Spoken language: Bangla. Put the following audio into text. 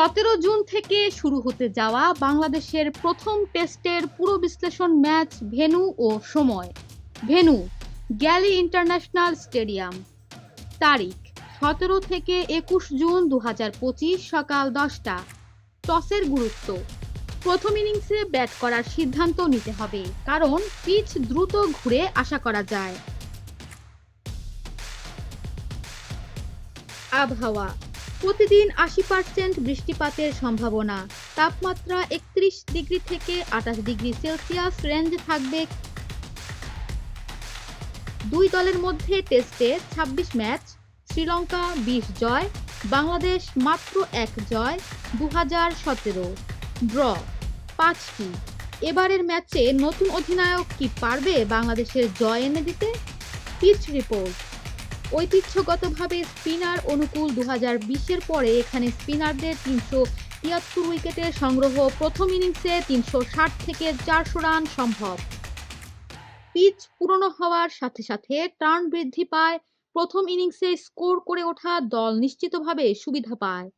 সতেরো জুন থেকে শুরু হতে যাওয়া বাংলাদেশের প্রথম টেস্টের পুরো বিশ্লেষণ ম্যাচ ভেন্যু ও সময়। Venue Galle international stadium. তারিখ, সতেরো থেকে একুশ জুন দু হাজার পঁচিশ সকাল দশটা। টসের গুরুত্ব। প্রথম ইনিংসে ব্যাট করার সিদ্ধান্ত নিতে হবে, কারণ পিচ দ্রুত ঘুরে আশা করা যায়। আবহাওয়া। প্রতিদিন আশি পার্সেন্ট বৃষ্টিপাতের সম্ভাবনা। তাপমাত্রা একত্রিশ ডিগ্রি থেকে আঠাশ ডিগ্রি সেলসিয়াস রেঞ্জ থাকবে। দুই দলের মধ্যে টেস্টে ২৬ ম্যাচ, শ্রীলঙ্কা বিশ জয়, বাংলাদেশ মাত্র এক জয় দু হাজার সতেরো। ড্র, পাঁচটি। এবারের ম্যাচে নতুন অধিনায়ক কি পারবে বাংলাদেশের জয় এনে দিতে? Pitch report. ঐতিহ্যগতভাবে স্পিনার অনুকূল দু হাজার বিশের পরে এখানে স্পিনারদের তিনশো তিয়াত্তর উইকেটের সংগ্রহ প্রথম ইনিংসে তিনশো ষাট থেকে চারশো রান সম্ভব। পিচ পুরনো হওয়ার সাথে সাথে টার্ন বৃদ্ধি পায়, প্রথম ইনিংসে স্কোর করে ওঠা দল নিশ্চিতভাবে সুবিধা পায়।